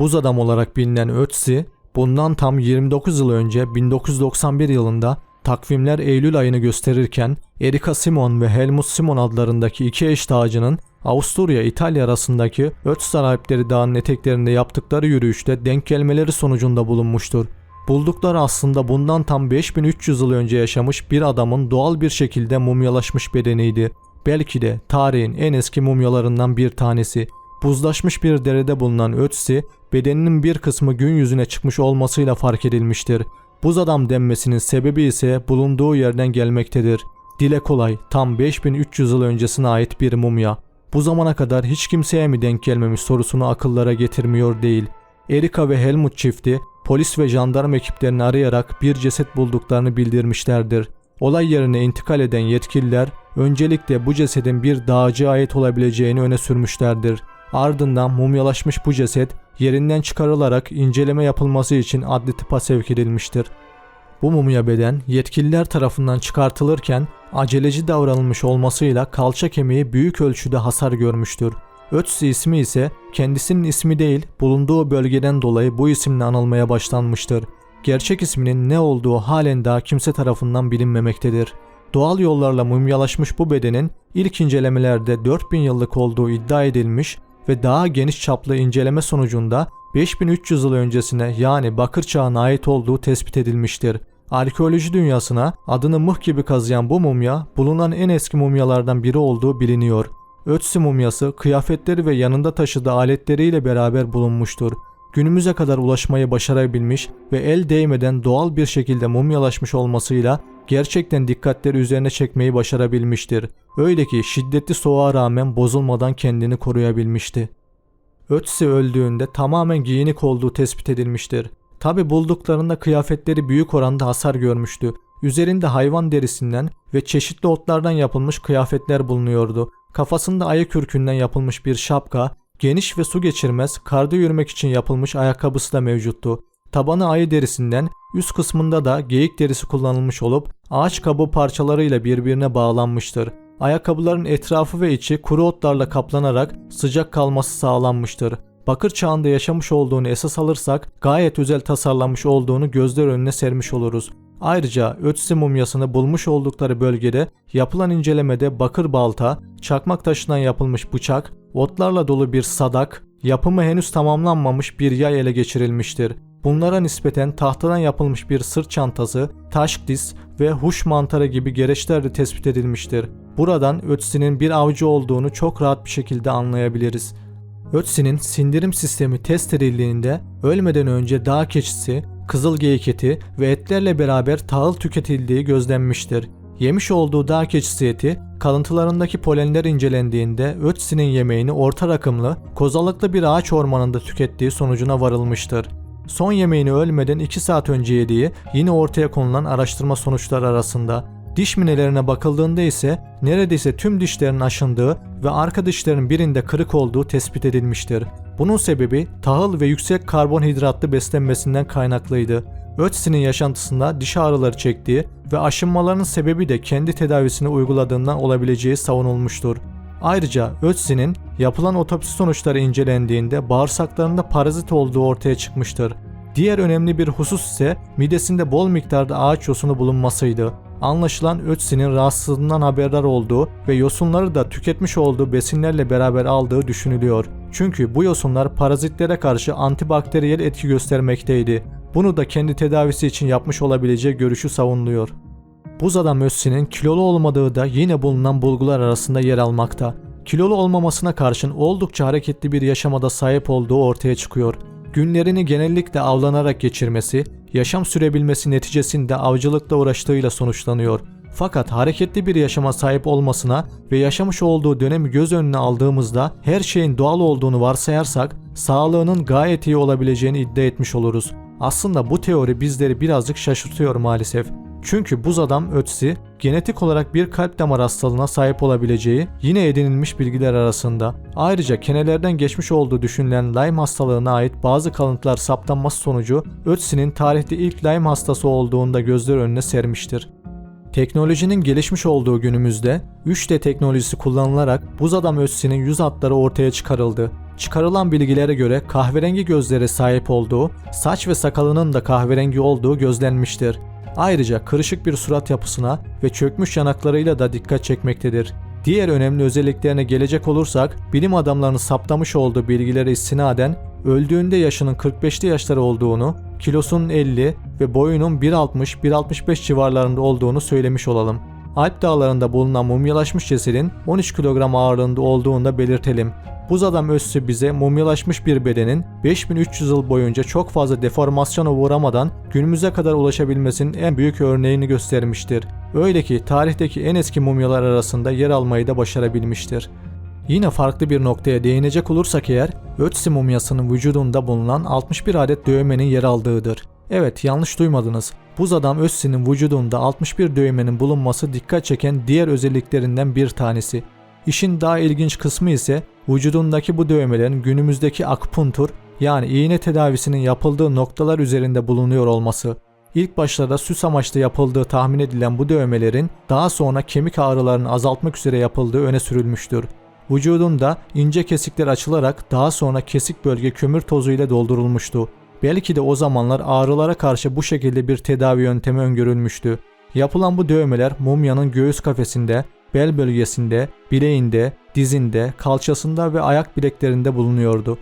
Buz adam olarak bilinen Ötzi, bundan tam 29 yıl önce 1991 yılında takvimler Eylül ayını gösterirken Erika Simon ve Helmut Simon adlarındaki iki eş dağcının Avusturya İtalya arasındaki Ötztal Alpleri Dağı'nın eteklerinde yaptıkları yürüyüşte denk gelmeleri sonucunda bulunmuştur. Buldukları aslında bundan tam 5300 yıl önce yaşamış bir adamın doğal bir şekilde mumyalaşmış bedeniydi. Belki de tarihin en eski mumyalarından bir tanesi. Buzlaşmış bir derede bulunan Ötzi, bedeninin bir kısmı gün yüzüne çıkmış olmasıyla fark edilmiştir. Buz adam denmesinin sebebi ise bulunduğu yerden gelmektedir. Dile kolay tam 5300 yıl öncesine ait bir mumya. Bu zamana kadar hiç kimseye mi denk gelmemiş sorusunu akıllara getirmiyor değil. Erika ve Helmut çifti polis ve jandarma ekiplerini arayarak bir ceset bulduklarını bildirmişlerdir. Olay yerine intikal eden yetkililer öncelikle bu cesedin bir dağcıya ait olabileceğini öne sürmüşlerdir. Ardından mumyalaşmış bu ceset yerinden çıkarılarak inceleme yapılması için adli tıpa sevk edilmiştir. Bu mumya beden yetkililer tarafından çıkartılırken aceleci davranılmış olmasıyla kalça kemiği büyük ölçüde hasar görmüştür. Ötzi ismi ise kendisinin ismi değil bulunduğu bölgeden dolayı bu isimle anılmaya başlanmıştır. Gerçek isminin ne olduğu halen daha kimse tarafından bilinmemektedir. Doğal yollarla mumyalaşmış bu bedenin ilk incelemelerde 4000 yıllık olduğu iddia edilmiş ve daha geniş çaplı inceleme sonucunda 5300 yıl öncesine yani Bakır Çağı'na ait olduğu tespit edilmiştir. Arkeoloji dünyasına adını mıh gibi kazıyan bu mumya bulunan en eski mumyalardan biri olduğu biliniyor. Ötzi mumyası kıyafetleri ve yanında taşıdığı aletleriyle beraber bulunmuştur. Günümüze kadar ulaşmayı başarabilmiş ve el değmeden doğal bir şekilde mumyalaşmış olmasıyla gerçekten dikkatleri üzerine çekmeyi başarabilmiştir. Öyle ki şiddetli soğuğa rağmen bozulmadan kendini koruyabilmişti. Ötzi öldüğünde tamamen giyinik olduğu tespit edilmiştir. Tabi bulduklarında kıyafetleri büyük oranda hasar görmüştü. Üzerinde hayvan derisinden ve çeşitli otlardan yapılmış kıyafetler bulunuyordu. Kafasında ayı kürkünden yapılmış bir şapka, geniş ve su geçirmez karda yürümek için yapılmış ayakkabısı da mevcuttu. Tabanı ayı derisinden, üst kısmında da geyik derisi kullanılmış olup ağaç kabuğu parçalarıyla birbirine bağlanmıştır. Ayakkabıların etrafı ve içi kuru otlarla kaplanarak sıcak kalması sağlanmıştır. Bakır çağında yaşamış olduğunu esas alırsak gayet özel tasarlanmış olduğunu gözler önüne sermiş oluruz. Ayrıca Ötzi mumyasını bulmuş oldukları bölgede yapılan incelemede bakır balta, çakmak taşından yapılmış bıçak, otlarla dolu bir sadak, yapımı henüz tamamlanmamış bir yay ele geçirilmiştir. Bunlara nispeten tahtadan yapılmış bir sırt çantası, taş diz ve huş mantarı gibi gereçler de tespit edilmiştir. Buradan Ötzi'nin bir avcı olduğunu çok rahat bir şekilde anlayabiliriz. Ötzi'nin sindirim sistemi test edildiğinde ölmeden önce dağ keçisi, kızıl geyik eti ve etlerle beraber tahıl tüketildiği gözlenmiştir. Yemiş olduğu dağ keçisi eti kalıntılarındaki polenler incelendiğinde Ötzi'nin yemeğini orta rakımlı, kozalıklı bir ağaç ormanında tükettiği sonucuna varılmıştır. Son yemeğini ölmeden 2 saat önce yediği yine ortaya konulan araştırma sonuçları arasında. Diş minelerine bakıldığında ise neredeyse tüm dişlerin aşındığı ve arka dişlerin birinde kırık olduğu tespit edilmiştir. Bunun sebebi tahıl ve yüksek karbonhidratlı beslenmesinden kaynaklıydı. Ötzi'nin yaşantısında diş ağrıları çektiği ve aşınmalarının sebebi de kendi tedavisini uyguladığından olabileceği savunulmuştur. Ayrıca Ötzi'nin yapılan otopsi sonuçları incelendiğinde bağırsaklarında parazit olduğu ortaya çıkmıştır. Diğer önemli bir husus ise midesinde bol miktarda ağaç yosunu bulunmasıydı. Anlaşılan Ötzi'nin rahatsızlığından haberdar olduğu ve yosunları da tüketmiş olduğu besinlerle beraber aldığı düşünülüyor. Çünkü bu yosunlar parazitlere karşı antibakteriyel etki göstermekteydi. Bunu da kendi tedavisi için yapmış olabileceği görüşü savunuluyor. Buz adam Ötzi'nin kilolu olmadığı da yine bulunan bulgular arasında yer almakta. Kilolu olmamasına karşın oldukça hareketli bir yaşamada sahip olduğu ortaya çıkıyor. Günlerini genellikle avlanarak geçirmesi, yaşam sürebilmesi neticesinde avcılıkla uğraştığıyla sonuçlanıyor. Fakat hareketli bir yaşama sahip olmasına ve yaşamış olduğu dönemi göz önüne aldığımızda her şeyin doğal olduğunu varsayarsak sağlığının gayet iyi olabileceğini iddia etmiş oluruz. Aslında bu teori bizleri birazcık şaşırtıyor maalesef. Çünkü buz adam ötsi genetik olarak bir kalp damar hastalığına sahip olabileceği yine edinilmiş bilgiler arasında. Ayrıca kenelerden geçmiş olduğu düşünülen Lyme hastalığına ait bazı kalıntılar saptanması sonucu Ötzi'nin tarihte ilk Lyme hastası olduğunu da gözler önüne sermiştir. Teknolojinin gelişmiş olduğu günümüzde 3D teknolojisi kullanılarak buz adam Ötzi'nin yüz hatları ortaya çıkarıldı. çıkarılan bilgilere göre kahverengi gözlere sahip olduğu, saç ve sakalının da kahverengi olduğu gözlenmiştir. Ayrıca kırışık bir surat yapısına ve çökmüş yanaklarıyla da dikkat çekmektedir. Diğer önemli özelliklerine gelecek olursak, bilim adamlarının saptamış olduğu bilgilere istinaden öldüğünde yaşının 45'li yaşları olduğunu, kilosunun 50 ve boyunun 1.60-1.65 civarlarında olduğunu söylemiş olalım. Alp dağlarında bulunan mumyalaşmış cesedin 13 kilogram ağırlığında olduğunu da belirtelim. Buz adam özsü bize mumyalaşmış bir bedenin 5300 yıl boyunca çok fazla deformasyona uğramadan günümüze kadar ulaşabilmesinin en büyük örneğini göstermiştir. Öyle ki tarihteki en eski mumyalar arasında yer almayı da başarabilmiştir. Yine farklı bir noktaya değinecek olursak eğer, Ötzi mumyasının vücudunda bulunan 61 adet dövmenin yer aldığıdır. Evet yanlış duymadınız. Buz adam Ötzi'nin vücudunda 61 dövmenin bulunması dikkat çeken diğer özelliklerinden bir tanesi. İşin daha ilginç kısmı ise vücudundaki bu dövmelerin günümüzdeki akupunktur yani iğne tedavisinin yapıldığı noktalar üzerinde bulunuyor olması. İlk başlarda süs amaçlı yapıldığı tahmin edilen bu dövmelerin daha sonra kemik ağrılarını azaltmak üzere yapıldığı öne sürülmüştür. Vücudunda ince kesikler açılarak daha sonra kesik bölge kömür tozuyla doldurulmuştu. Belki de o zamanlar ağrılara karşı bu şekilde bir tedavi yöntemi öngörülmüştü. Yapılan bu dövmeler mumyanın göğüs kafesinde, bel bölgesinde, bileğinde, dizinde, kalçasında ve ayak bileklerinde bulunuyordu.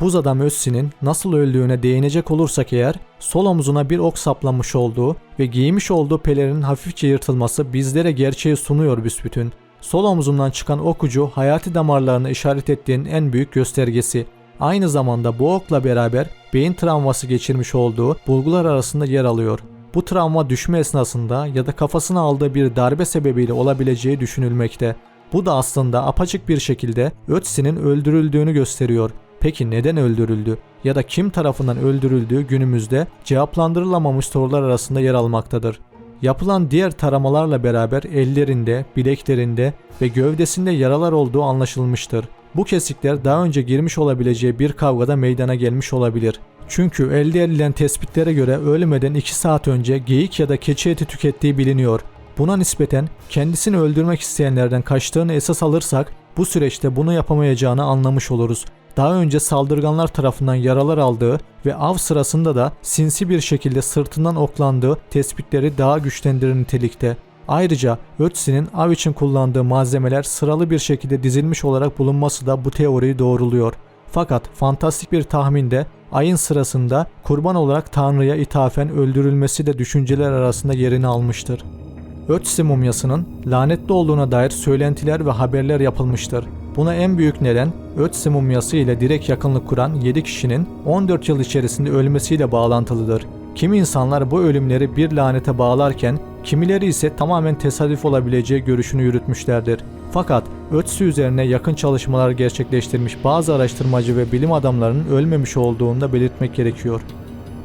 Buz adam Össi'nin nasıl öldüğüne değinecek olursak eğer, sol omzuna bir ok saplanmış olduğu ve giymiş olduğu pelerinin hafifçe yırtılması bizlere gerçeği sunuyor büsbütün. Sol omzundan çıkan ok ucu hayati damarlarını işaret ettiğin en büyük göstergesi. Aynı zamanda bu okla beraber beyin travması geçirmiş olduğu bulgular arasında yer alıyor. Bu travma düşme esnasında ya da kafasına aldığı bir darbe sebebiyle olabileceği düşünülmekte. Bu da aslında apaçık bir şekilde Ötzi'nin öldürüldüğünü gösteriyor. Peki neden öldürüldü ya da kim tarafından öldürüldüğü günümüzde cevaplandırılamamış sorular arasında yer almaktadır. Yapılan diğer taramalarla beraber ellerinde, bileklerinde ve gövdesinde yaralar olduğu anlaşılmıştır. Bu kesikler daha önce girmiş olabileceği bir kavgada meydana gelmiş olabilir. Çünkü elde edilen tespitlere göre ölmeden 2 saat önce geyik ya da keçi eti tükettiği biliniyor. Buna nispeten kendisini öldürmek isteyenlerden kaçtığını esas alırsak bu süreçte bunu yapamayacağını anlamış oluruz. Daha önce saldırganlar tarafından yaralar aldığı ve av sırasında da sinsi bir şekilde sırtından oklandığı tespitleri daha güçlendirir nitelikte. Ayrıca Ötzi'nin av için kullandığı malzemeler sıralı bir şekilde dizilmiş olarak bulunması da bu teoriyi doğruluyor. Fakat fantastik bir tahminde ayın sırasında kurban olarak Tanrı'ya ithafen öldürülmesi de düşünceler arasında yerini almıştır. Ötzi mumyasının lanetli olduğuna dair söylentiler ve haberler yapılmıştır. Buna en büyük neden Ötzi mumyası ile direkt yakınlık kuran 7 kişinin 14 yıl içerisinde ölmesiyle bağlantılıdır. Kimi insanlar bu ölümleri bir lanete bağlarken kimileri ise tamamen tesadüf olabileceği görüşünü yürütmüşlerdir. Fakat Ötzi üzerine yakın çalışmalar gerçekleştirmiş bazı araştırmacı ve bilim adamlarının ölmemiş olduğunu da belirtmek gerekiyor.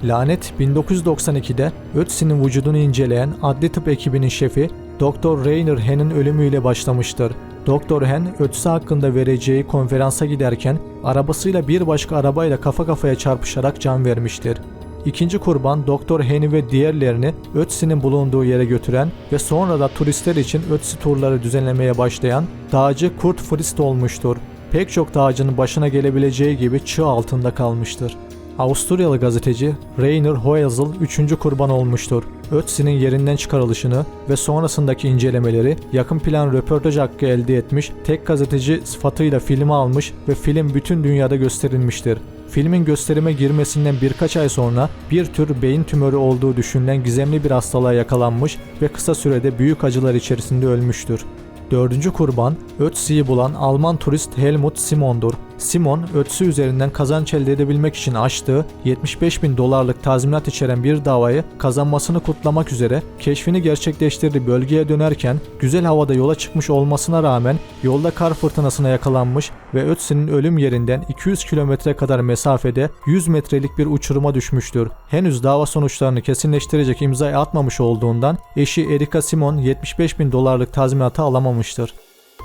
Lanet 1992'de Ötzi'nin vücudunu inceleyen adli tıp ekibinin şefi Dr. Rainer Hen'in ölümüyle başlamıştır. Dr. Hen, Ötzi hakkında vereceği konferansa giderken arabasıyla bir başka arabayla kafa kafaya çarpışarak can vermiştir. İkinci kurban Doktor Hen'i ve diğerlerini Ötzi'nin bulunduğu yere götüren ve sonra da turistler için Ötzi turları düzenlemeye başlayan dağcı Kurt Frist olmuştur. Pek çok dağcının başına gelebileceği gibi çığ altında kalmıştır. Avusturyalı gazeteci Rainer Hoezel 3. kurban olmuştur. Ötzi'nin yerinden çıkarılışını ve sonrasındaki incelemeleri yakın plan röportaj hakkı elde etmiş, tek gazeteci sıfatıyla filmi almış ve film bütün dünyada gösterilmiştir. Filmin gösterime girmesinden birkaç ay sonra bir tür beyin tümörü olduğu düşünülen gizemli bir hastalığa yakalanmış ve kısa sürede büyük acılar içerisinde ölmüştür. Dördüncü kurban Ötzi'yi bulan Alman turist Helmut Simon'dur. Simon, Ötzi üzerinden kazanç elde edebilmek için açtığı 75 bin dolarlık tazminat içeren bir davayı kazanmasını kutlamak üzere keşfini gerçekleştirdiği bölgeye dönerken güzel havada yola çıkmış olmasına rağmen yolda kar fırtınasına yakalanmış ve Ötzi'nin ölüm yerinden 200 kilometre kadar mesafede 100 metrelik bir uçuruma düşmüştür. Henüz dava sonuçlarını kesinleştirecek imzayı atmamış olduğundan eşi Erika Simon 75 bin dolarlık tazminatı alamamıştır.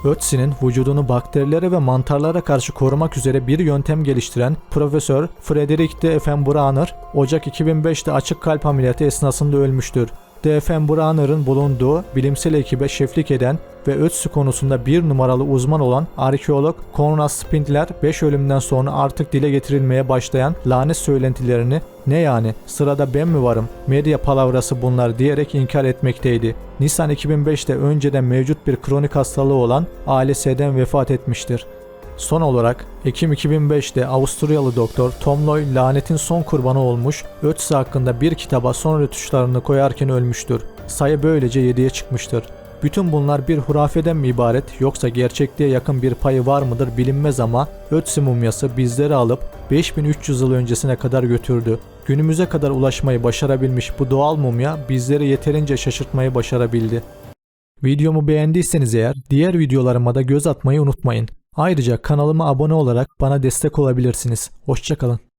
Ötzi'nin vücudunu bakterilere ve mantarlara karşı korumak üzere bir yöntem geliştiren Profesör Frederick de Effenbrunner, Ocak 2005'te açık kalp ameliyatı esnasında ölmüştür. D.F. Brauner'ın bulunduğu bilimsel ekibe şeflik eden ve Ötzi konusunda bir numaralı uzman olan arkeolog Konrad Spindler 5 ölümden sonra artık dile getirilmeye başlayan lanet söylentilerini ne yani sırada ben mi varım medya palavrası bunlar diyerek inkar etmekteydi. Nisan 2005'te önceden mevcut bir kronik hastalığı olan ALS'den vefat etmiştir. Son olarak Ekim 2005'te Avusturyalı doktor Tom Loy lanetin son kurbanı olmuş, Ötzi hakkında bir kitaba son rötuşlarını koyarken ölmüştür. Sayı böylece 7'ye çıkmıştır. Bütün bunlar bir hurafeden mi ibaret yoksa gerçekliğe yakın bir payı var mıdır bilinmez ama Ötzi mumyası bizleri alıp 5300 yıl öncesine kadar götürdü. Günümüze kadar ulaşmayı başarabilmiş bu doğal mumya bizleri yeterince şaşırtmayı başarabildi. Videomu beğendiyseniz eğer diğer videolarıma da göz atmayı unutmayın. Ayrıca kanalıma abone olarak bana destek olabilirsiniz. Hoşçakalın.